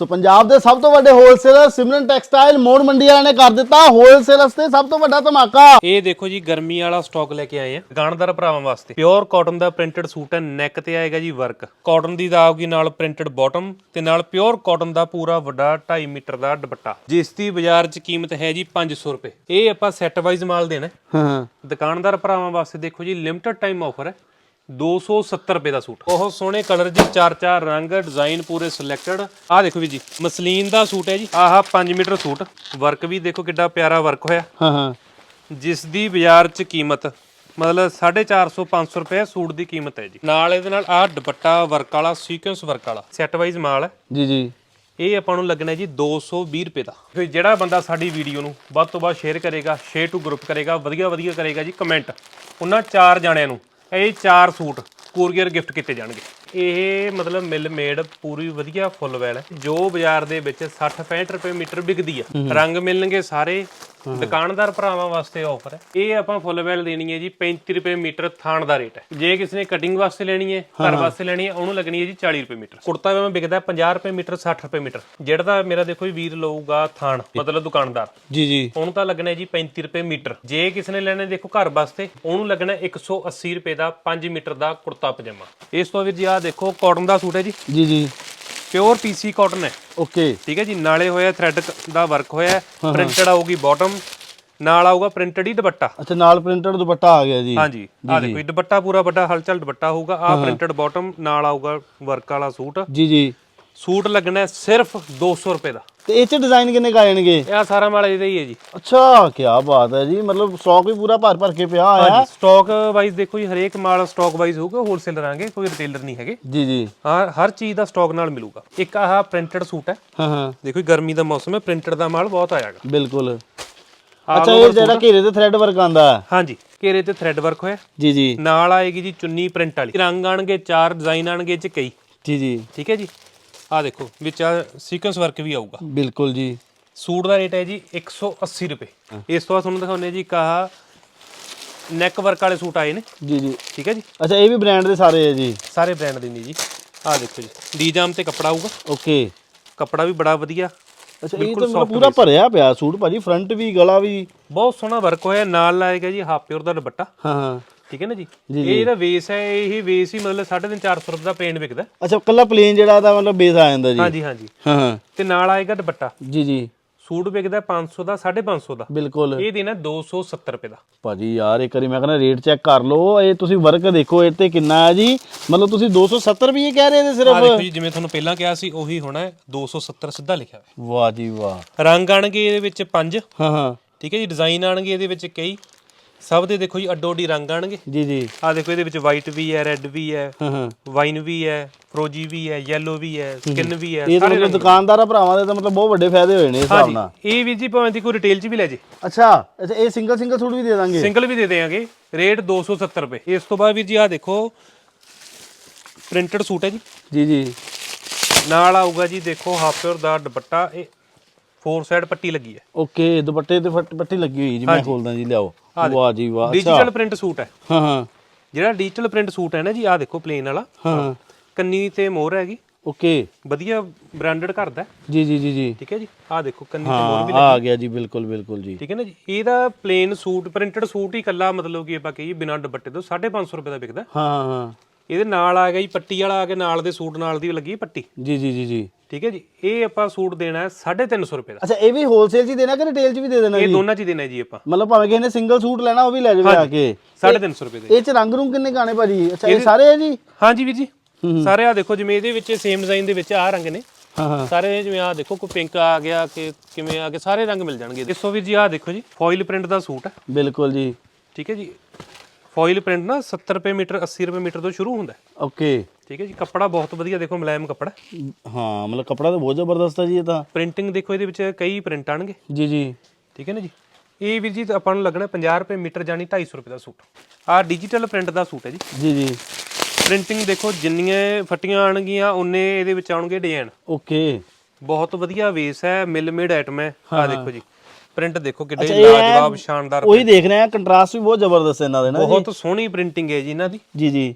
ਸੋ ਪੰਜਾਬ ਦੇ ਸਭ ਤੋਂ ਵੱਡੇ ਹੋਲਸੇਲਰ ਸਿਮਰਨ ਟੈਕਸਟਾਈਲ ਮੋੜ ਮੰਡੀ ਵਾਲਿਆਂ ਨੇ ਕਰ ਦਿੱਤਾ ਹੋਲਸੇਲਰਸ ਤੇ ਸਭ ਤੋਂ ਵੱਡਾ ਧਮਾਕਾ। ਇਹ ਦੇਖੋ ਜੀ ਗਰਮੀ ਵਾਲਾ ਸਟਾਕ ਲੈ ਕੇ ਆਏ ਆ। ਦੁਕਾਨਦਾਰ ਭਰਾਵਾਂ ਵਾਸਤੇ। ਪਿਓਰ ਕਾਟਨ ਦਾ ਪ੍ਰਿੰਟਡ ਸੂਟ ਹੈ ਨੈਕ ਤੇ ਆਏਗਾ ਜੀ ਵਰਕ ਕਾਟਨ ਦੀ ਦਾ ਆਊਗੀ ਨਾਲ ਪ੍ਰਿੰਟਡ ਬਾਟਮ ਤੇ ਨਾਲ ਪਿਓਰ ਕਾਟਨ ਦਾ ਪੂਰਾ ਵੱਡਾ 2.5 ਮੀਟਰ ਦਾ ਦੁਪੱਟਾ। ਜਿਸ ਦੀ ਬਾਜ਼ਾਰ 'ਚ ਕੀਮਤ ਹੈ ਜੀ 500 ਰੁਪਏ। ਇਹ ਆਪਾਂ ਸੈੱਟ ਵਾਈਜ਼ ਮਾਲ ਦੇਣਾ। ਹਾਂ ਦੁਕਾਨਦਾਰ ਭਰਾਵਾਂ ਵਾਸਤੇ ਦੇਖੋ ਜੀ ਲਿਮਟਿਡ ਟਾਈਮ ਆਫਰ ਹੈ। 270 ਰੁਪਏ ਦਾ ਸੂਟ। ਬਹੁਤ ਸੋਹਣੇ ਕਲਰ ਜੀ ਚਾਰ ਚਾਰ ਰੰਗ ਡਿਜ਼ਾਈਨ ਪੂਰੇ ਸਿਲੈਕਟਡ। ਆਹ ਦੇਖੋ ਵੀ ਜੀ ਮਸਲੀਨ ਦਾ ਸੂਟ ਹੈ ਜੀ। ਆਹ 5 ਮੀਟਰ ਸੂਟ। ਵਰਕ ਵੀ ਦੇਖੋ ਕਿੱਡਾ ਪਿਆਰਾ ਵਰਕ ਹੋਇਆ। ਹਾਂ ਹਾਂ। ਜਿਸ ਦੀ ਬਾਜ਼ਾਰ 'ਚ ਕੀਮਤ ਮਤਲਬ 450 500 ਰੁਪਏ ਸੂਟ ਦੀ ਕੀਮਤ ਹੈ ਜੀ। ਨਾਲ ਇਹਦੇ ਨਾਲ ਆਹ ਦੁਪੱਟਾ ਵਰਕ ਵਾਲਾ ਸੀਕੁਐਂਸ ਵਰਕ ਵਾਲਾ ਸੈੱਟ ਵਾਈਜ਼ ਮਾਲ ਹੈ। ਜੀ ਜੀ। ਇਹ ਆਪਾਂ ਨੂੰ ਲੱਗਣਾ ਜੀ 220 ਰੁਪਏ ਦਾ। ਫਿਰ ਜਿਹੜਾ ਬੰਦਾ ਸਾਡੀ ਵੀਡੀਓ ਨੂੰ ਵੱਧ ਤੋਂ ਵੱਧ ਸ਼ੇਅਰ ਕਰੇਗਾ ਸ਼ੇਅਰ ਟੂ ਗਰੁੱਪ ਕਰੇਗਾ ਵਧੀਆ ਵਧੀਆ ਕਰੇਗਾ ਜੀ ਕਮੈਂਟ ਉਹਨਾਂ ਚਾਰ ਜਣਿਆਂ ਨੂੰ ਇਹ ਚਾਰ ਸੂਟ ਕੋਰੀਅਰ ਗਿਫਟ ਕੀਤੇ ਜਾਣਗੇ। ਇਹ ਮਤਲਬ ਮਿਲ ਮੇਡ ਪੂਰੀ ਵਧੀਆ ਫੁੱਲ ਵੈਲ ਹੈ ਜੋ ਬਾਜ਼ਾਰ ਦੇ ਵਿੱਚ 60 65 ਰੁਪਏ ਮੀਟਰ ਵਿਕਦੀ ਆ ਰੰਗ ਮਿਲਣਗੇ ਸਾਰੇ ਦੁਕਾਨਦਾਰ ਭਰਾਵਾਂ ਵਾਸਤੇ ਆਫਰ ਹੈ। ਇਹ ਆਪਾਂ ਫੁੱਲ ਵੈਲ ਦੇਣੀ ਹੈ ਜੀ 35 ਰੁਪਏ ਮੀਟਰ ਥਾਣ ਦਾ ਰੇਟ ਹੈ। ਜੇ ਕਿਸੇ ਨੇ ਕਟਿੰਗ ਵਾਸਤੇ ਲੈਣੀ ਹੈ ਘਰ ਵਾਸਤੇ ਲੈਣੀ ਹੈ ਉਹਨੂੰ ਲੱਗਣੀ ਹੈ ਜੀ 40 ਰੁਪਏ ਮੀਟਰ। ਕੁੜਤਾ ਮੈਂ ਵਿਕਦਾ 50 ਰੁਪਏ ਮੀਟਰ 60 ਰੁਪਏ ਮੀਟਰ। ਜਿਹੜਾ ਤਾਂ ਮੇਰਾ ਦੇਖੋ ਜੀ ਵੀਰ ਲਊਗਾ ਥਾਣ ਮਤਲਬ ਦੁਕਾਨਦਾਰ। ਜੀ ਜੀ। ਉਹਨੂੰ ਤਾਂ ਲੱਗਣਾ ਹੈ ਜੀ 35 ਰੁਪਏ ਮੀਟਰ। ਜੇ ਕਿਸੇ ਨੇ ਲੈਣਾ ਦੇਖੋ ਘਰ ਵਾਸਤੇ ਉਹਨੂੰ ਲੱਗਣਾ ਹੈ 180 ਰੁਪਏ ਦਾ 5 ਮੀਟਰ ਦਾ ਕੁੜਤਾ ਪਜਾਮਾ। ਇਸ ਤੋਂ ਵੀਰ ਜੀ ਆਹ ਦੇਖੋ ਕਾਟਨ ਦਾ ਸੂਟ ਹੈ ਜੀ। ਜੀ ਜੀ। ਪਿਓਰ ਪੀਸੀ ਕਾਟਨ ਹੈ। ਓਕੇ ਠੀਕ ਹੈ ਜੀ ਨਾਲੇ ਹੋਇਆ ਥ੍ਰੈਡ ਦਾ ਵਰਕ ਹੋਇਆ ਪ੍ਰਿੰਟਡ ਆਊਗੀ ਬਾਟਮ ਨਾਲ ਆਊਗਾ ਪ੍ਰਿੰਟਡ ਹੀ ਦੁਪੱਟਾ। ਅੱਛਾ ਨਾਲ ਪ੍ਰਿੰਟਡ ਦੁਪੱਟਾ ਆ ਗਿਆ ਜੀ। ਹਾਂਜੀ ਆਹ ਦੇਖੋ ਇਹ ਦੁਪੱਟਾ ਪੂਰਾ ਵੱਡਾ ਹਲਚਲ ਦੁਪੱਟਾ ਹੋਊਗਾ। ਆਹ ਪ੍ਰਿੰਟਡ ਬਾਟਮ ਨਾਲ ਆਊਗਾ ਵਰਕ ਵਾਲਾ ਸੂਟ। ਜੀ ਜੀ। ਸੂਟ ਲੱਗਣਾ ਸਿਰਫ 200 ਰੁਪਏ ਦਾ। ਤੇ ਇਹ ਚ ਡਿਜ਼ਾਈਨ ਕਿੰਨੇ ਕਾ ਜਾਣਗੇ? ਇਹ ਸਾਰਾ ਮਾਲ ਇਹਦਾ ਹੀ ਹੈ ਜੀ। ਅੱਛਾ ਕੀ ਬਾਤ ਹੈ ਜੀ। ਮਤਲਬ ਸਟਾਕ ਵੀ ਪੂਰਾ ਭਰ ਭਰ ਕੇ ਪਿਆ ਹੋਇਆ ਹੈ ਸਟਾਕ ਵਾਈਜ਼ ਦੇਖੋ ਜੀ ਹਰੇਕ ਮਾਲ ਸਟਾਕ ਵਾਈਜ਼ ਹੋਊਗਾ ਹੋਲਸੇਲਰ ਆਂਗੇ ਕੋਈ ਰਿਟੇਲਰ ਨਹੀਂ ਹੈਗੇ। ਜੀ ਜੀ। ਹਾਂ ਹਰ ਚੀਜ਼ ਦਾ ਸਟਾਕ ਨਾਲ ਮਿਲੂਗਾ। ਇੱਕ ਆਹ ਪ੍ਰਿੰਟਡ ਸੂਟ ਹੈ। ਹਾਂ ਹਾਂ। ਦੇਖੋ ਗਰਮੀ ਦਾ ਮੌਸਮ ਹੈ ਪ੍ਰਿੰਟਡ ਦਾ ਮਾਲ ਬਹੁਤ ਆਇਆਗਾ ਬਿਲਕੁਲ। ਅੱਛਾ ਇਹ ਜਿਹੜਾ ਘੇਰੇ ਤੇ ਥ੍ਰੈਡ ਵਰਕ ਆਂਦਾ ਹੈ। ਹਾਂਜੀ ਘੇਰੇ ਤੇ ਥ੍ਰੈਡ ਵਰਕ ਹੋਇਆ। ਜੀ ਜੀ। ਨਾਲ ਆਏਗੀ ਜੀ ਚੁੰਨੀ ਪ੍ਰਿੰਟ ਵਾਲੀ। ਰੰਗ ਆਣਗੇ ਚਾਰ ਡਿਜ਼ਾਈਨ ਆਣਗੇ ਚ ਕਈ। ਜੀ ਜੀ। ਠੀਕ ਹੈ ਜੀ? ਆਹ ਦੇਖੋ ਵਿੱਚ ਆ ਸੀਕੁਐਂਸ ਵਰਕ ਵੀ ਆਊਗਾ। ਬਿਲਕੁਲ ਜੀ। ਸੂਟ ਦਾ ਰੇਟ ਹੈ ਜੀ 180 ਰੁਪਏ। ਇਸ ਤੋਂ ਬਾਅਦ ਤੁਹਾਨੂੰ ਦਿਖਾਉਂਦੇ ਜੀ ਕਹਾ ਨੈਕ ਵਰਕ ਵਾਲੇ ਸੂਟ ਆਏ ਨੇ। ਜੀ ਜੀ। ਠੀਕ ਹੈ ਜੀ? ਅੱਛਾ ਇਹ ਵੀ ਬ੍ਰਾਂਡ ਦੇ ਸਾਰੇ ਹੈ ਜੀ। ਸਾਰੇ ਬ੍ਰਾਂਡ ਦੇ ਨੇ ਜੀ। ਆਹ ਦੇਖੋ ਜੀ ਡੀ ਜਾਮ ਤੇ ਕੱਪੜਾ ਆਊਗਾ। ਓਕੇ। ਕੱਪੜਾ ਵੀ ਬੜਾ ਵਧੀਆ। ਅੱਛਾ ਇਹ ਤਾਂ ਮਤਲਬ ਪੂਰਾ ਭਰਿਆ ਪਿਆ ਸੂਟ ਭਾਜੀ ਫਰੰਟ ਵੀ ਗਲਾ ਵੀ। ਬਹੁਤ ਸੋਹਣਾ ਵਰਕ ਹੋਇਆ ਨਾਲ ਆਏਗਾ ਜੀ ਹਾਫ ਪਿਓਰ ਦਾ ਦੁਪੱਟਾ। ਹਾਂ ਹਾਂ। ਠੀਕ ਹੈ ਨਾ ਜੀ? ਇਹ ਜਿਹੜਾ ਵੇਸ ਹੈ ਇਹ ਵੇਸ ਹੀ ਮਤਲਬ 350 400 ਰੁਪਏ ਦਾ ਪਲੇਨ ਵਿਕਦਾ। ਅੱਛਾ ਕੱਲਾ ਪਲੇਨ ਜਿਹੜਾ ਦਾ ਮਤਲਬ ਬੇਸ ਆ ਜਾਂਦਾ ਜੀ। ਹਾਂਜੀ ਹਾਂਜੀ। ਹਾਂ ਹਾਂ। ਤੇ ਨਾਲ ਆਏਗਾ ਦੁਪੱਟਾ। ਜੀ ਜੀ। ਸੂਟ ਵਿਕਦਾ 500 ਦਾ 550 ਦਾ। ਬਿਲਕੁਲ। ਇਹ ਦੇਣਾ 270 ਰੁਪਏ ਦਾ। ਭਾਜੀ ਯਾਰ ਇੱਕ ਵਾਰੀ ਮੈਂ ਕਹਿੰਦਾ ਰੇਟ ਚੈੱਕ ਕਰ ਲਓ। ਇਹ ਤੁਸੀਂ ਵਰਕ ਦੇਖੋ ਇਹ ਤੇ ਕਿੰਨਾ ਹੈ ਜੀ? ਮਤਲਬ ਤੁਸੀਂ 270 ਰੁਪਏ ਕਹਿ ਰਹੇ ਨੇ ਸਿਰਫ? ਦੇਖੋ ਜੀ ਜਿਵੇਂ ਤੁਹਾਨੂੰ ਪਹਿਲਾਂ ਕਿਹਾ ਸੀ ਉਹੀ ਹੋਣਾ ਹੈ। 270 ਸਿੱਧਾ ਲਿਖਿਆ ਹੋਇਆ। ਵਾਹ ਜੀ ਵਾਹ। ਰੰਗ ਆਣਗੇ ਇਹਦੇ ਵਿੱਚ ਪੰਜ। ਹਾਂ ਹਾਂ। ਠੀਕ ਹੈ ਜੀ ਡਿਜ਼ਾਈਨ ਆਣਗੇ ਇਹਦੇ ਵਿੱਚ ਕਈ। ਸਭ ਦੇ ਦੇਖੋ ਜੀ ਅੱਡੋ ਅੱਡੀ ਰੰਗ ਆਣਗੇ। ਜੀ ਜੀ। ਆ ਦੇਖੋ ਇਹਦੇ ਵਿੱਚ ਵਾਈਟ ਵੀ ਹੈ ਰੈੱਡ ਵੀ ਹੈ ਹਾਂ ਹਾਂ। ਵਾਈਨ ਵੀ ਹੈ ਫਰੋਜੀ ਵੀ ਹੈ ਯੈਲੋ ਵੀ ਹੈ ਸਕਿਨ ਵੀ ਹੈ ਇਹ ਤਾਂ ਮਤਲਬ ਦੁਕਾਨਦਾਰਾਂ ਭਰਾਵਾਂ ਦੇ ਤਾਂ ਮਤਲਬ ਬਹੁਤ ਵੱਡੇ ਫਾਇਦੇ ਹੋਏ ਨੇ ਇਸ ਹਿਸਾਬ ਨਾਲ। ਇਹ ਵੀ ਜੀ ਭਾਵੇਂ ਦੀ ਕੋਈ ਰਿਟੇਲ 'ਚ ਵੀ ਲੈ ਜੇ। ਅੱਛਾ ਅੱਛਾ ਇਹ ਸਿੰਗਲ ਸਿੰਗਲ ਸੂਟ ਵੀ ਦੇ ਦਾਂਗੇ। ਸਿੰਗਲ ਵੀ ਦੇ ਦੇਾਂਗੇ ਰੇਟ 270 ਰੁਪਏ। ਇਸ ਤੋਂ ਬਾਅਦ ਵੀਰ ਜੀ ਆ ਦੇਖੋ ਪ੍ਰਿੰਟਡ ਸੂਟ ਹੈ ਜੀ। ਜੀ ਜੀ। ਨਾਲ ਆਊਗਾ ਜੀ ਦੇਖੋ ਹਾਫ ਪਿਓਰ ਦਾ ਦੁਪੱਟਾ। ਇਹ ਫੋਰ ਸਾਈਡ ਪੱਟੀ ਲੱਗੀ ਹੈ। ਓਕੇ ਦੁਪੱਟੇ ਤੇ ਫੱਟ- ਪੱਟੀ ਲੱਗੀ ਹੋਈ ਜੀ ਮੈਂ ਖੋਲਦਾ ਜੀ ਲਿਆਓ। ਵਾਹ ਜੀ ਵਾਹ ਡਿਜੀਟਲ ਪ੍ਰਿੰਟ ਸੂਟ ਹੈ। ਹਾਂ ਹਾਂ। ਜਿਹੜਾ ਡਿਜੀਟਲ ਪ੍ਰਿੰਟ ਸੂਟ ਹੈ ਨਾ ਜੀ ਆ ਦੇਖੋ ਪਲੇਨ ਵਾਲਾ। ਹਾਂ ਕੰਨੀ ਤੇ ਮੋਹਰ ਹੈਗੀ। ਓਕੇ। ਵਧੀਆ ਬ੍ਰਾਂਡਡ ਘਰ ਦਾ ਹੈ, ਜੀ ਜੀ ਜੀ ਜੀ। ਠੀਕ ਹੈ ਜੀ? ਆ ਦੇਖੋ ਕੰਨੀ ਤੇ ਮੋਹਰ ਵੀ ਹਾਂ ਆ ਗਿਆ ਜੀ ਬਿਲਕੁਲ ਬਿਲਕੁਲ ਜੀ। ਠੀਕ ਹੈ ਨਾ ਜੀ? ਇਹਦਾ ਪਲੇਨ ਸੂਟ ਪ੍ਰਿੰਟਡ ਸੂਟ ਹੀ ਕੱਲਾ ਮਤਲਬ ਕਿ ਆਪਾਂ ਕਹੀਏ ਬਿਨਾਂ ਦੁਪੱਟੇ ਤੋਂ 550 ਰੁਪਏ ਦਾ ਵਿਕਦਾ। ਹਾਂ ਹਾਂ। ਇਹਦੇ ਨਾਲ ਆ ਗਿਆ ਜੀ ਪੱਟੀ ਵਾਲਾ ਆ ਕੇ ਨਾਲ ਦੇ ਸੂਟ ਨਾਲ ਦੀ ਲੱਗੀ ਪੱਟੀ। ਜੀ ਜੀ ਜੀ ਜੀ। ਠੀਕ ਹੈ ਜੀ ਇਹ ਆਪਾਂ ਸੂਟ ਦੇਣਾ ਹੈ 350 ਰੁਪਏ ਦਾ। ਅੱਛਾ ਇਹ ਵੀ ਹੋਲਸੇਲ 'ਚ ਹੀ ਦੇਣਾ ਕਿ ਰਿਟੇਲ 'ਚ ਵੀ ਦੇ ਦੇਣਾ ਇਹ ਜੀ? ਦੋਨਾਂ ਚ ਹੀ ਦੇਣਾ ਜੀ ਆਪਾਂ। ਮਤਲਬ ਭਾਵੇਂ ਕਿਸੇ ਨੇ ਸਿੰਗਲ ਸੂਟ ਲੈਣਾ ਉਹ ਵੀ ਲੈ ਜਾਵੇ ਆ ਕੇ। 350 ਰੁਪਏ ਦੇ। ਇਹ 'ਚ ਰੰਗ ਰੂੰਗ ਕਿੰਨੇ ਗਾਣੇ ਭਾਜੀ? ਅੱਛਾ ਇਹ ਸਾਰੇ ਹੈ ਜੀ? ਹਾਂਜੀ ਵੀਰ ਜੀ ਸਾਰੇ ਆ ਦੇਖੋ ਜਿਵੇਂ ਇਹਦੇ ਵਿੱਚ ਸੇਮ ਡਿਜ਼ਾਈਨ ਦੇ ਵਿੱਚ ਆ ਰੰਗ ਨੇ। ਹਾਂ ਹਾਂ। ਸਾਰੇ ਜਿਵੇਂ ਆ ਦੇਖੋ ਕੋਈ ਪਿੰਕ ਆ ਗਿਆ ਕਿ ਕਿਵੇਂ ਆ ਗਿਆ ਸਾਰੇ ਰੰਗ ਮਿਲ ਜਾਣਗੇ ਦੇਖੋ ਵੀਰ ਜੀ ਆ ਦੇਖੋ ਜੀ। ਫੋਇਲ ਪ੍ਰਿੰਟ ਦਾ ਸੂਟ ਹੈ। ਬਿਲਕੁਲ ਜੀ। ਠੀਕ ਹੈ ਜੀ। ਫੋਇਲ ਪ੍ਰਿੰਟ ਨਾ 70 ਰੁਪਏ ਮੀਟਰ 80 ਰੁਪਏ ਮੀਟਰ ਤੋਂ ਸ਼ੁਰੂ ਹੁੰਦਾ ਹੈ। ਓਕੇ। ਠੀਕ ਹੈ ਜੀ ਕੱਪੜਾ ਬਹੁਤ ਵਧੀਆ ਦੇਖੋ ਮੁਲਾਇਮ ਕੱਪੜਾ ਹਾਂ। ਮਤਲਬ ਕਪੜਾ ਤਾਂ ਬਹੁਤ ਜ਼ਬਰਦਸਤ ਹੈ ਜੀ ਇਹ ਤਾਂ। ਪ੍ਰਿੰਟਿੰਗ ਦੇਖੋ ਇਹਦੇ ਵਿੱਚ ਕਈ ਪ੍ਰਿੰਟ ਆਣਗੇ। ਜੀ ਜੀ। ਠੀਕ ਹੈ ਨਾ ਜੀ? ਇਹ ਵੀਰ ਜੀ ਤਾਂ ਆਪਾਂ ਨੂੰ ਲੱਗਣਾ 50 ਰੁਪਏ ਮੀਟਰ ਜਾਨੀ 250 ਰੁਪਏ ਦਾ ਸੂਟ। ਆ ਡਿਜੀਟਲ ਪ੍ਰਿੰਟ ਦਾ ਸੂਟ ਹੈ ਜੀ। ਜੀ ਜੀ। ਪ੍ਰਿੰਟਿੰਗ ਦੇਖੋ ਜਿੰਨੀਆਂ ਫਟੀਆਂ ਆਣਗੀਆਂ ਉਨੇ ਇਹਦੇ ਵਿੱਚ ਆਉਣਗੇ ਡਿਜ਼ਾਈਨ ਓਕੇ। ਬਹੁਤ ਵਧੀਆ ਵੇਸ ਹੈ ਮਿਲ ਮੇਡ ਆਈਟਮ ਹੈ ਆ ਦੇਖੋ ਜੀ। ਪ੍ਰਿੰਟ ਦੇਖੋ ਕਿੱਡੇ ਲਾਜਵਾਬ ਸ਼ਾਨਦਾਰ ਉਹੀ ਦੇਖ ਰਹੇ ਆ ਕੰਟਰਾਸਟ ਵੀ ਬਹੁਤ ਜ਼ਬਰਦਸਤ ਇਹਨਾਂ ਦੇ ਨਾ ਬਹੁਤ ਸੋਹਣੀ ਪ੍ਰਿੰਟਿੰਗ ਹੈ ਜੀ ਇਹਨਾਂ ਦੀ। ਜੀ ਜੀ।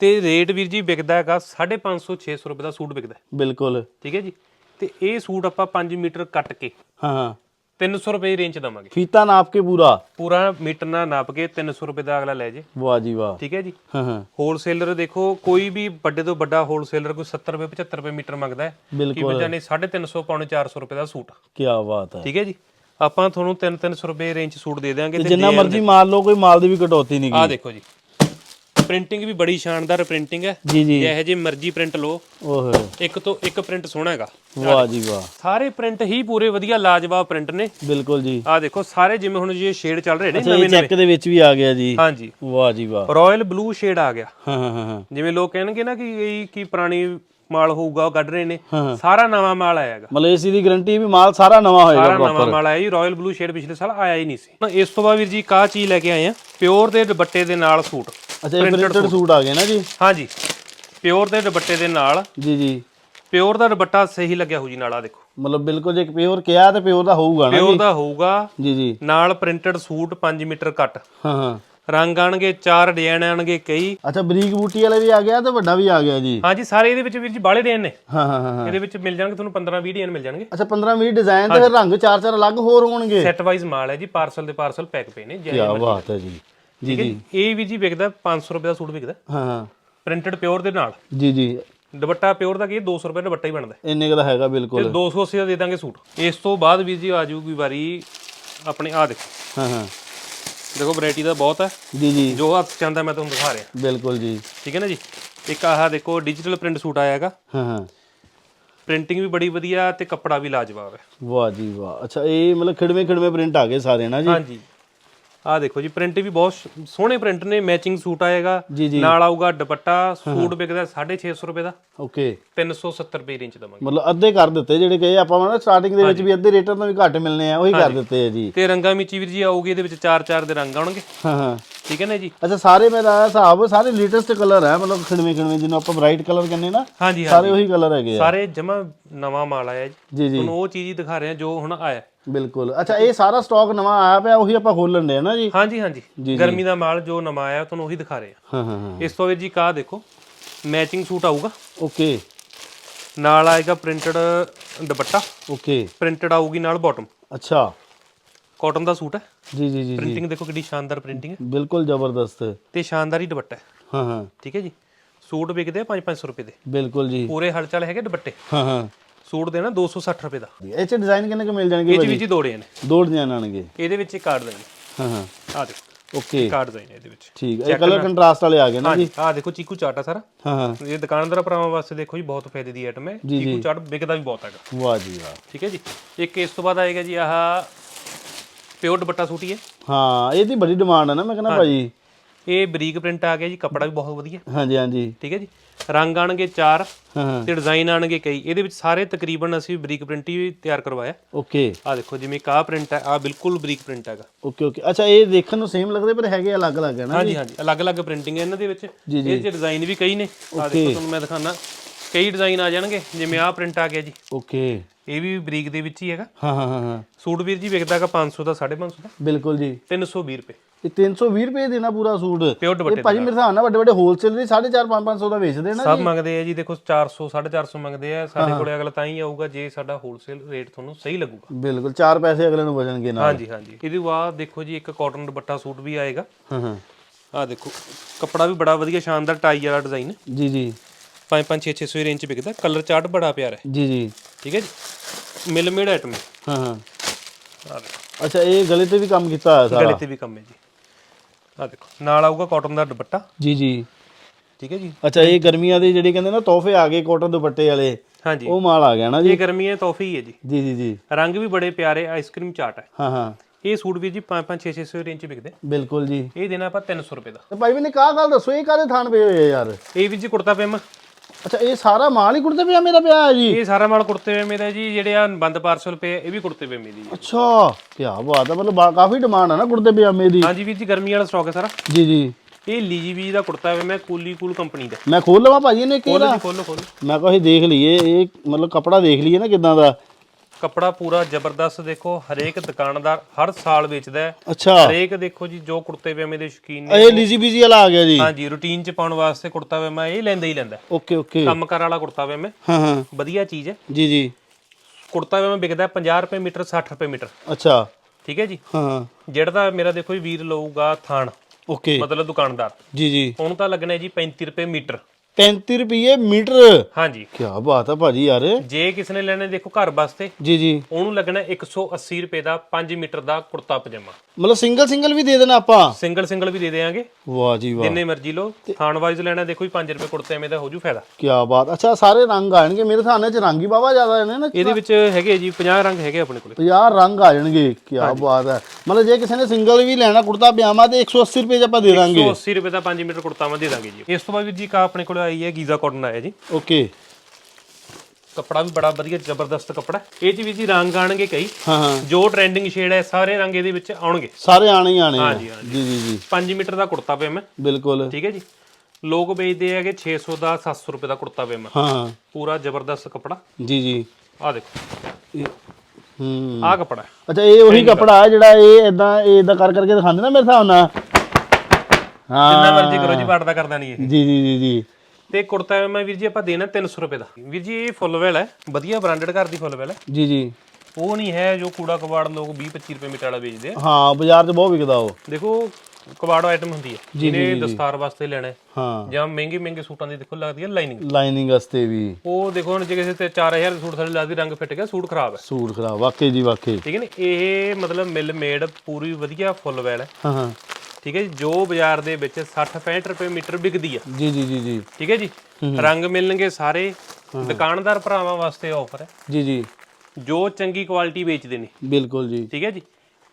ਤੇ ਰੇਟ ਵੀਰ ਜੀ ਵਿਕਦਾ ਹੈਗਾ 550 600 ਰੁਪਏ ਦਾ ਸੂਟ ਵਿਕਦਾ ਹੈ। ਬਿਲਕੁਲ। ਠੀਕ ਹੈ ਜੀ? ਤੇ ਇਹ ਸੂਟ ਆਪਾਂ 5 ਮੀਟਰ ਕੱਟ ਕੇ ਹਾਂ ਹਾਂ। 300 ਰੁਪਏ ਰੇਂਜ ਦਵਾਂਗੇ। ਫੀਤਾ ਨਾਪ ਕੇ ਪੂਰਾ? ਪੂਰਾ ਮੀਟਰ ਨਾਲ ਨਾਪ ਕੇ 300 ਰੁਪਏ ਦਾ ਅਗਲਾ ਲੈ ਜੇ। ਵਾਹ ਜੀ ਵਾਹ। ਠੀਕ ਹੈ ਜੀ? ਹਾਂ ਹਾਂ। ਹੋਲਸੇਲਰ ਦੇਖੋ ਕੋਈ ਵੀ ਵੱਡੇ ਤੋਂ ਵੱਡਾ ਹੋਲਸੇਲਰ ਕੋਈ 70 ਰੁਪਏ 75 ਰੁਪਏ ਮੀਟਰ ਮੰਗਦਾ ਹੈ। ਕੀ ਬਿਲਕੁਲ ਵਜ੍ਹਾ ਨੇ 350 ਪੌਣੇ 400 ਰੁਪਏ ਦਾ ਸੂਟ ਕੀ ਬਾਤ ਹੈ। ਠੀਕ ਹੈ ਜੀ? ਆਪਾਂ ਤੁਹਾਨੂੰ 3-300 ਰੁਪਏ ਰੇਂਜ ਸੂਟ ਦੇ ਦਿਆਂਗੇ ਤੇ ਜਿੰਨਾ ਮਰਜ਼ੀ ਮਾਲ ਲਓ ਕੋਈ ਮਾਲ ਦੀ ਵੀ ਕਟੌਤੀ ਨਹੀਂ ਆਹ ਦੇਖੋ ਜੀ। ਪ੍ਰਿੰਟਿੰਗ ਵੀ ਬੜੀ ਸ਼ਾਨਦਾਰ ਪ੍ਰਿੰਟਿੰਗ ਹੈ। ਜੀ ਜੀ। ਜਿਹੋ ਜਿਹੀ ਮਰਜ਼ੀ ਪ੍ਰਿੰਟ ਲਓ। ਓਹ। ਇੱਕ ਤੋਂ ਇੱਕ ਪ੍ਰਿੰਟ ਸੋਹਣਾ ਹੈਗਾ। ਵਾਹ ਜੀ ਵਾਹ। ਸਾਰੇ ਪ੍ਰਿੰਟ ਹੀ ਪੂਰੇ ਵਧੀਆ ਲਾਜਵਾਬ ਪ੍ਰਿੰਟ ਨੇ। ਬਿਲਕੁਲ ਜੀ। ਆਹ ਦੇਖੋ ਸਾਰੇ ਜਿਵੇਂ ਹੁਣ ਜੇ ਸ਼ੇਡ ਚੱਲ ਰਹੇ ਨੇ ਨਵੇਂ ਨਵੇਂ ਚੈੱਕ ਦੇ ਵਿੱਚ ਵੀ ਆ ਗਿਆ ਜੀ। ਹਾਂਜੀ। ਵਾਹ ਜੀ ਵਾਹ। ਰਾਇਲ ਬਲੂ ਸ਼ੇਡ ਆ ਗਿਆ। ਹਾਂ ਹਾਂ ਹਾਂ। ਜਿਵੇਂ ਲੋਕ ਕਹਿਣਗੇ ਨਾ ਕਿ ਇਹ ਕੀ ਪੁਰਾਣੀ ਮਾਲ ਹੋਊਗਾ ਉਹ ਕੱਢ ਰਹੇ ਨੇ। ਸਾਰਾ ਨਵਾਂ ਮਾਲ ਮਤਲਬ ਇਸ ਦੀ ਗਾਰੰਟੀ ਵੀ ਮਾਲ ਸਾਰਾ ਨਵਾਂ ਹੋਏਗਾ ਸਾਰਾ ਨਵਾਂ ਮਾਲ ਆਇਆ ਜੀ ਰਾਇਲ ਬਲੂ ਸ਼ੇਡ ਪਿਛਲੇ ਸਾਲ ਆਇਆ ਹੀ ਨਹੀਂ ਸੀ। ਇਸ ਤੋਂ ਬਾਅਦ ਵੀਰ ਜੀ ਆਹ ਚੀਜ਼ ਲੈ ਕੇ ਆਏ ਆ ਪਿਓਰ ਦੇ ਦੁਪੱਟੇ ਦੇ ਨਾਲ ਸੂਟ। ਅੱਛਾ ਇਹ ਪ੍ਰਿੰਟਡ ਸੂਟ ਆ ਗਏ ਨਾ ਜੀ? ਹਾਂਜੀ ਪਿਓਰ ਦੇ ਦੁਪੱਟੇ ਦੇ ਨਾਲ। ਜੀ ਜੀ। ਪਿਓਰ ਦਾ ਦੁਪੱਟਾ ਸਹੀ ਲੱਗਿਆ ਹੋ ਜੀ ਨਾਲ ਆ ਦੇਖੋ। ਮਤਲਬ ਬਿਲਕੁਲ ਜੇ ਪਿਓਰ ਕਿਹਾ ਤੇ ਪਿਓਰ ਦਾ ਹੋਊਗਾ ਨਾ ਪਿਓਰ ਦਾ ਹੋਊਗਾ। ਜੀ ਜੀ। ਨਾਲ ਪ੍ਰਿੰਟਡ ਸੂਟ 5 ਮੀਟਰ ਕੱਟ। ਹਾਂ ਹਾਂ। ਰੰਗ ਆਣਗੇ ਚਾਰ ਡਿਜ਼ਾਈਨ ਆਣਗੇ ਕਈ। ਅੱਛਾ ਬਰੀਕ ਬੂਟੀ ਵਾਲੇ ਵੀ ਆ ਗਿਆ ਤੇ ਵੱਡਾ ਵੀ ਆ ਗਿਆ ਜੀ? ਹਾਂਜੀ ਸਾਰੇ ਇਹਦੇ ਵਿੱਚ ਵੀਰ ਜੀ ਬਾਲੇ ਡਿਜ਼ਾਈਨ ਨੇ। ਹਾਂ ਹਾਂ ਹਾਂ ਇਹਦੇ ਵਿੱਚ ਮਿਲ ਜਾਣਗੇ ਤੁਹਾਨੂੰ 15 20 ਡਿਜ਼ਾਈਨ ਮਿਲ ਜਾਣਗੇ। ਅੱਛਾ 15 20 ਡਿਜ਼ਾਈਨ ਤੇ ਫਿਰ ਰੰਗ ਚਾਰ ਚਾਰ ਅਲੱਗ ਹੋਰ ਹੋਣਗੇ? ਸੈੱਟ ਵਾਈਜ਼ ਮਾਲ ਹੈ ਜੀ ਪਾਰਸਲ ਦੇ ਪਾਰਸਲ ਪੈਕ ਪਏ ਨੇ ਕੀ ਬਾਤ ਹੈ ਜੀ। ਜੀ ਜੀ। ਇਹ ਵੀ ਜੀ ਵਿਕਦਾ 500 ਰੁਪਏ ਦਾ ਸੂਟ ਵਿਕਦਾ। ਹਾਂ ਹਾਂ। ਪ੍ਰਿੰਟਡ ਪਿਓਰ ਦੇ ਨਾਲ। ਜੀ ਜੀ। ਦੁਪੱਟਾ ਪਿਓਰ ਦਾ ਕੀ ਹੈ 200 ਰੁਪਏ ਦਾ ਦੁਪੱਟਾ ਹੀ ਬਣਦਾ। ਇੰਨੇ ਦਾ ਹੈਗਾ ਤੇ ਬਿਲਕੁਲ 280 ਦਾ ਦੇ ਦਾਂਗੇ ਸੂਟ। ਇਸ ਤੋਂ ਬਾਅਦ ਵੀਰ ਜੀ ਆ ਜਾਊਗੀ ਵਾਰੀ ਆਪਣੇ ਆ ਦੇਖੋ। ਹਾਂ ਹਾਂ। ਦੇਖੋ ਵੈਰਾਈਟੀ ਦਾ ਬਹੁਤ ਹੈ। ਜੀ ਜੀ। ਜੋ ਹੱਥ ਚ ਆਉਂਦਾ ਮੈਂ ਤੁਹਾਨੂੰ ਦਿਖਾ ਰਿਹਾ। ਬਿਲਕੁਲ ਜੀ। ਠੀਕ ਹੈ ਨਾ ਜੀ? ਇੱਕ ਆਹ ਦੇਖੋ ਡਿਜੀਟਲ ਪ੍ਰਿੰਟ ਸੂਟ ਆਇਆ ਹੈਗਾ। ਹਾਂ ਹਾਂ। ਪ੍ਰਿੰਟਿੰਗ ਵੀ ਬੜੀ ਵਧੀਆ ਤੇ ਕੱਪੜਾ ਵੀ ਲਾਜਵਾਬ ਹੈ। ਵਾਹ ਜੀ ਵਾਹ। ਅੱਛਾ ਇਹ ਮਤਲਬ ਖਿੜਵੇਂ ਖਿੜਵੇਂ ਪ੍ਰਿੰਟ ਆ ਗਏ ਸਾਰੇ ਨਾ ਜੀ? ਹਾਂਜੀ। ਆਹ ਦੇਖੋ ਜੀ ਪ੍ਰਿੰਟ ਵੀ ਬਹੁਤ ਸ- ਸੋਹਣੇ ਪ੍ਰਿੰਟ ਨੇ ਮੈਚਿੰਗ ਸੂਟ ਆਏਗਾ ਜੀ ਜੀ। ਨਾਲ ਆਊਗਾ ਦੁਪੱਟਾ ਸੂਟ ਵਿਕਦਾ 650 ਰੁਪਏ ਦਾ। ਓਕੇ। 370 ਰੁਪਏ ਰੇਂਜ ਦਵਾਂਗੇ ਮਤਲਬ ਅੱਧੇ ਕਰ ਦਿੱਤੇ ਜਿਹੜੇ ਕਹੇ ਆਪਾਂ ਨਾ ਸਟਾਰਟਿੰਗ ਦੇ ਵਿੱਚ ਵੀ ਅੱਧੇ ਰੇਟਾਂ ਤੋਂ ਵੀ ਘੱਟ ਮਿਲਨੇ ਆ ਉਹੀ ਕਰ ਦਿੱਤੇ ਆ ਜੀ। ਤੇ ਰੰਗਾਂ ਵਿੱਚ ਵੀਰ ਜੀ ਆਊਗੀ ਇਹਦੇ ਵਿੱਚ ਚਾਰ ਚਾਰ ਦੇ ਰੰਗ ਆਉਣਗੇ। ਹਾਂ ਹਾਂ। ਠੀਕ ਹੈ ਨਾ ਜੀ? ਅੱਛਾ ਸਾਰੇ ਮੇਰਾ ਹਿਸਾਬ ਸਾਰੇ ਲੇਟੈਸਟ ਕਲਰ ਹੈ ਮਤਲਬ ਖਿੜਵੇਂ ਖਿੜਵੇਂ ਜਿਹਨੂੰ ਆਪਾਂ ਬ੍ਰਾਈਟ ਕਲਰ ਕਹਿੰਦੇ ਨਾ ਹਾਂਜੀ ਸਾਰੇ ਉਹੀ ਕਲਰ ਹੈਗੇ ਆ। ਸਾਰੇ ਜਮਾ ਨਵਾਂ ਮਾਲ ਆਇਆ ਜੀ। ਜੀ ਜੀ। ਤੁਹਾਨੂੰ ਉਹ ਚੀਜ਼ ਹੀ ਦਿਖਾ ਰਹੇ ਹਾਂ ਜੋ ਹੁਣ ਆਇਆ। ਬਿਲਕੁਲ। ਅੱਛਾ ਇਹ ਸਾਰਾ ਸਟਾਕ ਨਵਾਂ ਆਇਆ ਪਿਆ ਉਹੀ ਆਪਾਂ ਖੋਲਣ ਦੇ ਨਾ ਜੀ? ਹਾਂਜੀ ਹਾਂਜੀ। ਗਰਮੀ ਦਾ ਮਾਲ ਜੋ ਨਵਾਂ ਆਇਆ ਤੁਹਾਨੂੰ ਉਹੀ ਦਿਖਾ ਰਹੇ ਹਾਂ ਹਾਂ ਹਾਂ ਹਾਂ। ਇਸ ਤੋਂ ਵੀਰ ਜੀ ਕਾ ਦੇਖੋ ਮੈਚਿੰਗ ਸੂਟ ਆਊਗਾ। ਓਕੇ। ਨਾਲ ਆਏਗਾ ਪ੍ਰਿੰਟਡ ਦੁਪੱਟਾ। ਓਕੇ। ਪ੍ਰਿੰਟਡ ਆਊਗੀ ਨਾਲ ਬਾਟਮ ਅੱਛਾ। ਕਾਟਨ ਦਾ ਸੂਟ ਹੈ। ਜੀ ਜੀ ਜੀ ਜੀ। ਪ੍ਰਿੰਟਿੰਗ ਦੇਖੋ ਕਿੰਨੀ ਸ਼ਾਨਦਾਰ ਪ੍ਰਿੰਟਿੰਗ ਹੈ। ਬਿਲਕੁਲ ਜ਼ਬਰਦਸਤ। ਤੇ ਸ਼ਾਨਦਾਰ ਹੀ ਦੁਪੱਟਾ ਹੈ। ਹਾਂ ਹਾਂ। ਠੀਕ ਹੈ ਜੀ। ਸੂਟ ਵਿਕਦੇ ਆ 5-500 ਰੁਪਏ ਦੇ। ਬਿਲਕੁਲ ਜੀ। ਪੂਰੇ ਹਲਚਲ ਹੈਗੇ ਦੁਪੱਟੇ। ਹਾਂ ਹਾਂ। ਸੂਟ ਦੇ ਨਾ 260 ਰੁਪਏ ਦਾ। ਇਹ ਚ ਡਿਜ਼ਾਈਨ ਕਿੰਨੇ ਕੁ ਮਿਲ ਜਾਣਗੇ ਇਹ ਚ ਵੀ ਜੀ ਦੋ ਡਿਜ਼ਾਈਨ ਨੇ। ਦੋ ਡਿਜ਼ਾਈਨ ਆਣਗੇ ਇਹਦੇ ਵਿੱਚ ਇੱਕ ਕਾਰਡ ਡਿਜ਼ਾਈਨ ਹਾਂ ਹਾਂ। ਆ ਦੇਖੋ। ਓਕੇ ਕਾਰਡ ਹੈ ਇਹਦੇ ਵਿੱਚ। ਠੀਕ ਹੈ ਇਹ ਕਲਰ ਕੰਟਰਾਸਟ ਵਾਲੇ ਆ ਗਏ ਨਾ ਜੀ? ਆ ਦੇਖੋ ਚੀਕੂ ਚਾਟ ਆ ਸਾਰਾ। ਹਾਂ ਹਾਂ। ਇਹ ਦੁਕਾਨਦਾਰ ਭਰਾਵਾਂ ਵਾਸਤੇ ਦੇਖੋ ਜੀ ਬਹੁਤ ਫਾਇਦੇ ਦੀ ਆਈਟਮ ਹੈ। ਚੀਕੂ ਚਾਟ ਵਿਕਦਾ ਵੀ ਬਹੁਤ ਹੈਗਾ। ਵਾਹ ਜੀ ਵਾਹ। ਠੀਕ ਹੈ ਜੀ। ਇੱਕ ਇਸ ਤੋਂ ਬਾਅਦ ਆਏਗਾ ਜੀ ਆਹ ਪਿਓਰ ਦੁਪੱਟਾ ਸੂਟ ਹੀ ਹੈ। ਹਾਂ ਇਹਦੀ ਬੜੀ ਡਿਮਾਂਡ ਹੈ ਨਾ। ਮੈਂ ਕਹਿੰਦਾ ਭਾਜੀ ਇਹ ਬਰੀਕ ਪ੍ਰਿੰਟ ਆ ਗਿਆ ਜੀ ਕੱਪੜਾ ਵੀ ਬਹੁਤ ਵਧੀਆ। ਹਾਂਜੀ ਹਾਂਜੀ। ਠੀਕ ਹੈ ਜੀ? ਰੰਗ ਆਣਗੇ ਚਾਰ ਹਾਂ ਹਾਂ। ਤੇ ਡਿਜ਼ਾਈਨ ਆਣਗੇ ਕਈ। ਇਹਦੇ ਵਿੱਚ ਸਾਰੇ ਤਕਰੀਬਨ ਅਸੀਂ ਬਰੀਕ ਪ੍ਰਿੰਟ ਹੀ ਤਿਆਰ ਕਰਵਾਇਆ। ਓਕੇ। ਆ ਦੇਖੋ ਜਿਵੇਂ ਕਾ ਪ੍ਰਿੰਟ ਹੈ ਆ ਬਿਲਕੁਲ ਬਰੀਕ ਪ੍ਰਿੰਟ ਹੈਗਾ। Okay okay. ਅੱਛਾ ਇਹ ਦੇਖਣ ਨੂੰ ਸੇਮ ਲੱਗਦੇ ਪਰ ਹੈਗੇ ਅਲੱਗ-ਅਲੱਗ ਹੈ ਨਾ ਹਾਂਜੀ ਹਾਂਜੀ। ਅਲੱਗ-ਅਲੱਗ ਪ੍ਰਿੰਟਿੰਗ ਹੈ ਇਹਨਾਂ ਦੇ ਵਿੱਚ। ਇਹ ਚ ਡਿਜ਼ਾਈਨ ਵੀ ਕਈ ਨੇ। ਆ ਦੇਖੋ ਤੁਹਾਨੂੰ ਮੈਂ ਦਿਖਾਣਾ ਕਈ ਡਿਜ਼ਾਈਨ ਆ ਜਾਣਗੇ ਜਿਵੇਂ ਆਹ ਪ੍ਰਿੰਟ ਆ ਗਿਆ ਜੀ। ਓਕੇ। ਇਹ ਵੀ ਬਰੀਕ ਦੇ ਵਿੱਚ ਹੀ ਹੈਗਾ। ਹਾਂ ਹਾਂ ਹਾਂ ਸੂਟ ਵੀਰ ਜੀ ਵਿਕਦਾ ਹੈਗਾ 500 ਦਾ 550 ਦਾ। ਬਿਲਕੁਲ ਜੀ। 320 ਰੁਪਏ। ਇਹ 320 ਰੁਪਏ ਦੇਣਾ ਪੂਰਾ ਸੂਟ। ਪਿਓਰ ਦੁਪੱਟੇ ਇਹ ਭਾਜੀ ਮੇਰੇ ਹਿਸਾਬ ਨਾਲ ਵੱਡੇ ਵੱਡੇ ਹੋਲਸੇਲ ਦੇ 4.5 500 ਦਾ ਵੇਚਦੇ ਨਾ ਸਭ ਮੰਗਦੇ ਆ ਜੀ ਦੇਖੋ 400 450 ਮੰਗਦੇ ਆ। ਸਾਡੇ ਕੋਲੇ ਅਗਲਾ ਤਾਂ ਹੀ ਆਊਗਾ ਜੇ ਸਾਡਾ ਹੋਲਸੇਲ ਰੇਟ ਤੁਹਾਨੂੰ ਸਹੀ ਲੱਗੂਗਾ। ਬਿਲਕੁਲ 4 ਪੈਸੇ ਅਗਲੇ ਨੂੰ ਬਚਣਗੇ ਨਾਲ। ਹਾਂਜੀ ਹਾਂਜੀ। ਇਹਦੇ ਬਾਅਦ ਦੇਖੋ ਜੀ ਇੱਕ ਕਾਟਨ ਦੁਪੱਟਾ ਸੂਟ ਵੀ ਆਏਗਾ। ਹਾਂ ਹਾਂ। ਆ ਦੇਖੋ ਕੱਪੜਾ ਵੀ ਬੜਾ ਵਧੀਆ ਸ਼ਾਨਦਾਰ ਟਾਈ ਵਾਲਾ ਡਿਜ਼ਾਈਨ ਜੀ ਜੀ। 5 5 6 600 ਰੇਂਜ ਚ ਵਿਕਦਾ ਕਲਰ ਚਾਰਟ ਬੜਾ ਪਿਆਰਾ ਹੈ। ਜੀ ਜੀ। ਠੀਕ ਹੈ ਜੀ? ਮਿਲ ਮੇਡ ਆਈਟਮ ਹੈ। ਹਾਂ ਹਾਂ। ਆ ਦੇਖੋ। ਅੱਛਾ ਇਹ ਗਲੇ ਤੇ ਵੀ ਕੰਮ ਕੀਤਾ ਹੋਇਆ ਸਾਰਾ? ਗਲੇ ਤੇ ਵੀ ਕੰਮ ਹੈ ਜੀ। ਆ ਦੇਖੋ ਨਾਲ ਆਊਗਾ ਕਾਟਨ ਦਾ ਦੁਪੱਟਾ। ਜੀ ਜੀ। ਠੀਕ ਹੈ ਜੀ? ਅੱਛਾ ਇਹ ਗਰਮੀਆਂ ਦੇ ਜਿਹੜੇ ਕਹਿੰਦੇ ਨਾ ਤੋਹਫੇ ਆ ਗਏ ਕੋਟਨ ਦੁਪੱਟੇ ਵਾਲੇ ਹਾਂਜੀ। ਉਹ ਮਾਲ ਆ ਗਿਆ ਨਾ ਜੀ? ਇਹ ਗਰਮੀ ਹੈ ਤੋਹਫੀ ਹੀ ਹੈ ਜੀ। ਜੀ ਜੀ ਜੀ। ਰੰਗ ਵੀ ਬੜੇ ਪਿਆਰੇ ਆਈਸਕ੍ਰੀਮ ਚਾਟ ਹੈ। ਹਾਂ ਹਾਂ। ਇਹ ਸੂਟ ਵੀ ਜੀ 5 5 6 600 ਰੇਂਜ ਵਿਕਦੇ ਬਿਲਕੁਲ ਜੀ। ਇਹ ਦੇਣਾ ਆਪਾਂ 300 ਰੁਪਏ ਦਾ। ਤੇ ਭਾਈ ਵੀ ਨੇ ਕਾਹ ਗੱਲ ਦੱਸੋ ਇਹ ਕਾਹਦੇ ਥਾਨ ਪਏ ਹੋਏ ਆ ਯਾਰ? ਇਹ ਵੀ ਜੀ ਕੁੜਤਾ ਪਜਾਮਾ ਅੱਛਾ ਇਹ ਸਾਰਾ ਮਾਲ ਹੀ ਕੁੜਤੇ ਪਿਆ ਮੇਰਾ ਪਿਆ ਹੈ ਜੀ? ਇਹ ਸਾਰਾ ਮਾਲ ਕੁੜਤੇ ਪਜਾਮੇ ਦਾ ਜੀ ਜਿਹੜੇ ਆ ਬੰਦ ਪਾਰਸਲ ਪਏ ਇਹ ਵੀ ਕੁੜਤੇ ਪਜਾਮੇ ਦੀ ਜੀ। ਅੱਛਾ ਕੀ ਬਾਤ ਹੈ ਮਤਲਬ ਬਾ- ਕਾਫੀ ਡਿਮਾਂਡ ਹੈ ਨਾ ਕੁੜਤੇ ਪਜਾਮੇ ਦੀ। ਹਾਂਜੀ ਵੀਰ ਜੀ ਗਰਮੀ ਵਾਲਾ ਸਟਾਕ ਹੈ ਸਾਰਾ। ਜੀ ਜੀ। ਇਹ ਲੀਜੀਬੀ ਦਾ ਕੁੜਤਾ ਪਜਾਮਾ ਕੂਲੀ ਕੂਲ ਕੰਪਨੀ ਦਾ। ਮੈਂ ਖੋਲ ਲਵਾਂ ਭਾਜੀ ਨੇ ਖੋਲੋ ਕਿਹੜਾ ਖੋਲੋ ਖੋਲੋ। ਮੈਂ ਕਹਾਂ ਦੇਖ ਲਈਏ ਇਹ ਮਤਲਬ ਕਪੜਾ ਦੇਖ ਲਈਏ ਨਾ ਕਿਦਾਂ ਦਾ। ਕੱਪੜਾ ਪੂਰਾ ਜ਼ਬਰਦਸਤ ਦੇਖੋ ਹਰੇਕ ਦੁਕਾਨਦਾਰ ਹਰ ਸਾਲ ਵੇਚਦਾ ਹੈ। ਅੱਛਾ। ਹਰੇਕ ਦੇਖੋ ਜੀ ਜੋ ਕੁੜਤੇ ਪਜਾਮੇ ਦੇ ਸ਼ੌਕੀਨ ਨੇ ਇਹ ਲੀਜੀ ਬੀਜੀ ਵਾਲਾ ਆ ਗਿਆ ਜੀ? ਹਾਂਜੀ ਰੂਟੀਨ ਚ ਪਾਉਣ ਵਾਸਤੇ ਕੁੜਤਾ ਪਜਾਮਾ ਇਹ ਲੈਂਦਾ ਹੀ ਲੈਂਦਾ। Okay okay. ਕੰਮਕਾਰ ਵਾਲਾ ਕੁੜਤਾ ਪਜਾਮਾ ਹਾਂ ਹਾਂ। ਵਧੀਆ ਚੀਜ਼ ਹੈ। ਜੀ ਜੀ। ਕੁੜਤਾ ਪਜਾਮਾ ਵਿਕਦਾ 50 ਰੁਪਏ ਮੀਟਰ 60 ਰੁਪਏ ਮੀਟਰ। ਅੱਛਾ। ਠੀਕ ਹੈ ਜੀ? ਹਾਂ ਜਿਹੜਾ ਮੇਰਾ ਦੇਖੋ ਜੀ ਵੀਰ ਲਊਗਾ ਥਾਣ। ਓਕੇ। ਮਤਲਬ ਦੁਕਾਨਦਾਰ। ਜੀ ਜੀ। ਉਹਨੂੰ ਤਾਂ ਲੱਗਣਾ ਜੀ 35 ਰੁਪਏ ਮੀਟਰ। 35 ਰੁਪਏ ਮੀਟਰ। ਹਾਂਜੀ। ਕੀ ਬਾਤ ਹੈ ਭਾਜੀ ਯਾਰ। ਜੇ ਕਿਸੇ ਨੇ ਲੈਣੇ ਦੇਖੋ ਘਰ ਵਾਸਤੇ। ਜੀ ਜੀ। ਉਹਨੂੰ ਲੱਗਣਾ 180 ਰੁਪਏ ਦਾ 5 ਮੀਟਰ ਦਾ ਕੁੜਤਾ ਪਜਾਮਾ। ਮਤਲਬ ਸਿੰਗਲ ਸਿੰਗਲ ਵੀ ਦੇ ਦੇਣਾ ਆਪਾਂ? ਸਿੰਗਲ ਸਿੰਗਲ ਵੀ ਦੇ ਦੇਵਾਂਗੇ। ਵਾਹ ਜੀ ਵਾਹ। ਜਿੰਨੇ ਮਰਜ਼ੀ ਲਓ। ਥਾਣ ਵਾਈਜ਼ ਲੈਣਾ ਦੇਖੋ ਜੀ 5 ਰੁਪਏ ਕੁੜਤੇ ਐਵੇਂ ਦਾ ਹੋ ਜੂ ਫਾਇਦਾ। ਕੀ ਬਾਤ। ਅੱਛਾ ਸਾਰੇ ਰੰਗ ਆਣਗੇ ਮੇਰੇ ਨਾਲ ਚ ਰੰਗ ਹੀ ਬਾਬਾ ਜ਼ਿਆਦਾ ਨੇ ਨਾ। ਇਹਦੇ ਵਿੱਚ ਹੈਗੇ ਜੀ 50 ਰੰਗ ਹੈਗੇ ਆਪਣੇ ਕੋਲੇ। 50 ਰੰਗ ਆ ਜਾਣਗੇ। ਕੀ ਬਾਤ ਹੈ ਮਤਲਬ ਜੇ ਕਿਸੇ ਨੇ ਸਿੰਗਲ ਵੀ ਲੈਣਾ ਕੁੜਤਾ ਪਜਾਮਾ ਤੇ 180 ਰੁਪਏ ਚ ਆਪਾਂ ਦੇ ਦਾਂਗੇ। 180 ਰੁਪਏ ਦਾ 5 ਮੀਟਰ ਕੁੜਤਾ ਮੈਂ ਦੇ ਦਾਂਗੇ ਜੀ। ਇਸ ਤੋਂ ਬਾਅਦ ਜੀ ਕਾ ਆਪਣੇ ਕੋਲ ਆਈ ਹੈ ਗੀਜ਼ਾ ਕਾਟਨ ਆਇਆ ਜੀ। ਓਕੇ ਕੱਪੜਾ ਵੀ ਬੜਾ ਵਧੀਆ ਜ਼ਬਰਦਸਤ ਕੱਪੜਾ ਹੈ। ਇਹ ਚ ਵੀ ਜੀ ਰੰਗ ਆਣਗੇ ਕਈ। ਹਾਂ ਹਾਂ। ਜੋ ਟ੍ਰੈਂਡਿੰਗ ਸ਼ੇਡ ਹੈ ਸਾਰੇ ਰੰਗ ਇਹਦੇ ਵਿੱਚ ਆਉਣਗੇ। ਸਾਰੇ ਆਣੇ ਹੀ ਆਣੇ ਆ। ਹਾਂਜੀ। ਜੀ ਜੀ ਜੀ। 5 ਮੀਟਰ ਦਾ ਕੁੜਤਾ ਪਜਾਮਾ ਬਿਲਕੁਲ। ਠੀਕ ਹੈ ਜੀ। ਲੋਕ ਵੇਚਦੇ ਹੈਗੇ 600 ਦਾ 700 ਰੁਪਏ ਦਾ ਕੁੜਤਾ ਪਜਾਮਾ ਹਾਂ ਹਾਂ। ਪੂਰਾ ਜ਼ਬਰਦਸਤ ਕੱਪੜਾ। ਜੀ ਜੀ। ਆਹ ਦੇਖੋ। ਇਹ- ਹੂੰ। ਆਹ ਕੱਪੜਾ ਹੈ। ਅੱਛਾ ਇਹ ਉਹੀ ਕਪੜਾ ਹੈ ਜਿਹੜਾ ਇਹ ਇਦਾਂ ਇਹ ਇਦਾਂ ਕਰ ਕਰਕੇ ਦਿਖਾਉਂਦੇ ਨਾ ਮੇਰੇ ਹਿਸਾਬ ਨਾਲ। ਹਾਂ। ਜਿੰਨਾ ਮਰਜ਼ੀ ਕਰੋ ਜੀ ਵੜਦਾ ਕਰਦਾ ਨਹੀਂ ਇਹ। ਜੀ ਜੀ ਜੀ ਜੀ। ਤੇ ਕੁੜਤਾ ਪਜਾਮਾ ਵੀਰ ਜੀ ਆਪਾਂ ਦੇਣਾ 300 ਰੁਪਏ ਦਾ। ਵੀਰ ਜੀ ਇਹ ਫੁੱਲ ਵੈਲ ਹੈ। ਵਧੀਆ ਬ੍ਰਾਂਡਡ ਘਰ ਦੀ ਫੁੱਲ ਵੈਲ ਹੈ। ਜੀ ਜੀ। ਉਹ ਨਹੀਂ ਹੈ ਜੋ ਕੂੜਾ ਕਬਾੜ ਲੋਕ 20 25 ਰੁਪਏ ਮੀਟਰ ਵਾਲਾ ਵੇਚਦੇ ਆ। ਹਾਂ ਬਾਜ਼ਾਰ 'ਚ ਬਹੁਤ ਵਿਕਦਾ ਉਹ। ਦੇਖੋ ਕਬਾੜ ਆਈਟਮ ਹੁੰਦੀ ਹੈ। ਜਿਹਨੇ ਦਸਤਾਰ ਵਾਸਤੇ ਲੈਣਾ ਹੈ। ਹਾਂ। ਜਾਂ ਮਹਿੰਗੇ ਮਹਿੰਗੇ ਸੂਟਾਂ ਦੀ ਦੇਖੋ ਲੱਗਦੀ ਹੈ ਲਾਈਨਿੰਗ ਲਾਈਨਿੰਗ ਵਾਸਤੇ ਵੀ। ਉਹ ਦੇਖੋ ਹੁਣ ਜੇ ਕਿਸੇ ਤੇ 4000 ਦੇ ਸੂਟ ਥੱਲੇ ਲੱਗਦੀ ਰੰਗ ਫਿੱਟ ਗਿਆ ਸੂਟ ਖਰਾਬ ਹੈ। ਸੂਟ ਖਰਾਬ ਵਾਕਈ ਜੀ ਵਾਕਈ। ਠੀਕ ਹੈ ਨੇ? ਇਹ ਮਤਲਬ ਮਿਲ ਮੇਡ ਪੂਰੀ ਵਧੀਆ ਫੁੱਲ ਵੈਲ ਹੈ। ਹਾਂ ਹਾਂ। ਠੀਕ ਹੈ ਜੀ ਜੋ ਬਾਜ਼ਾਰ ਦੇ ਵਿੱਚ 60 65 ਰੁਪਏ ਮੀਟਰ ਵਿਕਦੀ ਆ। ਜੀ ਜੀ ਜੀ ਜੀ। ਠੀਕ ਹੈ ਜੀ ਰੰਗ ਮਿਲਣਗੇ ਸਾਰੇ ਦੁਕਾਨਦਾਰ ਭਰਾਵਾਂ ਵਾਸਤੇ ਆਫਰ ਹੈ ਜੀ ਜੀ। ਜੋ ਚੰਗੀ ਕੁਆਲਿਟੀ ਵੇਚਦੇ ਨੇ। ਬਿਲਕੁਲ ਜੀ। ਠੀਕ ਹੈ ਜੀ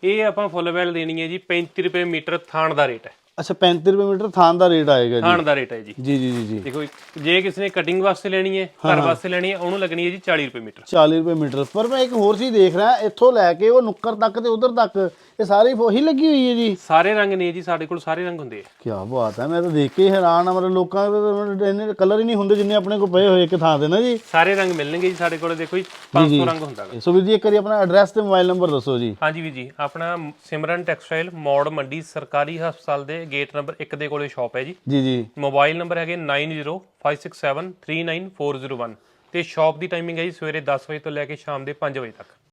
ਇਹ ਆਪਾਂ ਫੁੱਲ ਵੈਲ ਦੇਣੀ ਹੈ ਜੀ 35 ਰੁਪਏ ਮੀਟਰ ਥਾਣ ਦਾ ਰੇਟ ਹੈ। ਅੱਛਾ 35 ਰੁਪਏ ਮੀਟਰ ਥਾਨ ਦਾ ਰੇਟ ਆਏਗਾ ਜੀ। ਥਾਣ ਦਾ ਰੇਟ ਹੈ ਜੀ। ਜੀ ਜੀ ਜੀ ਦੇਖੋ ਜੇ ਕਿਸੇ ਨੇ ਕਟਿੰਗ ਵਾਸਤੇ ਲੈਣੀ ਹੈ ਘਰ ਵਾਸਤੇ ਲੈਣੀ ਹੈ ਉਹਨੂੰ ਲੱਗਣੀ ਹੈ ਜੀ 40 ਰੁਪਏ ਮੀਟਰ। 40 ਰੁਪਏ ਮੀਟਰ। ਪਰ ਮੈਂ ਇੱਕ ਹੋਰ ਚੀਜ਼ ਦੇਖ ਰਿਹਾ ਇੱਥੋਂ ਲੈ ਕੇ ਉਹ ਨੁੱਕਰ ਤੱਕ ਤੇ ਉਧਰ ਤੱਕ ਇਹ ਸਾਰੀ ਉਹੀ ਲੱਗੀ ਹੋਈ ਹੈ ਜੀ? ਸਾਰੇ ਰੰਗ ਨੇ ਜੀ ਸਾਡੇ ਕੋਲ ਸਾਰੇ ਰੰਗ ਹੁੰਦੇ ਆ। ਕੀ ਬਾਤ ਹੈ ਮੈਂ ਤਾਂ ਦੇਖ ਕੇ ਹੀ ਹੈਰਾਨ ਆ ਮਤਲਬ ਲੋਕਾਂ ਦੇ ਇੰਨੇ ਕਲਰ ਹੀ ਨਹੀਂ ਹੁੰਦੇ ਜਿੰਨੇ ਆਪਣੇ ਕੋਲ ਪਏ ਹੋਏ ਇੱਕ ਥਾਂ ਤੇ ਨਾ ਜੀ। ਸਾਰੇ ਰੰਗ ਮਿਲਣਗੇ ਜੀ ਸਾਡੇ ਕੋਲ ਦੇਖੋ ਜੀ 500 ਰੰਗ ਹੁੰਦਾ ਗਾ। ਸੋ ਵੀਰ ਜੀ ਇੱਕ ਵਾਰੀ ਆਪਣਾ ਐਡਰੈਸ ਤੇ ਮੋਬਾਈਲ ਨੰਬਰ ਦੱਸੋ ਜੀ। ਹਾਂਜੀ ਵੀਰ ਜੀ ਆਪਣਾ ਸਿਮਰਨ ਟੈਕਸਟਾਈਲ ਮੌੜ ਮੰਡੀ ਸਰਕਾਰੀ ਹਸਪਤਾਲ ਦੇ ਗੇਟ ਨੰਬਰ 1 ਦੇ ਕੋਲੇ ਸ਼ਾਪ ਹੈ ਜੀ। ਜੀ ਜੀ। ਮੋਬਾਈਲ ਨੰਬਰ ਹੈਗੇ 9056739401 ਤੇ ਸ਼ਾਪ ਦੀ ਟਾਈਮਿੰਗ ਹੈ ਜੀ ਸਵੇਰੇ 10 ਵਜੇ ਤੋਂ ਲੈ ਕੇ ਸ਼ਾਮ ਦੇ 5 ਵਜੇ ਤੱਕ।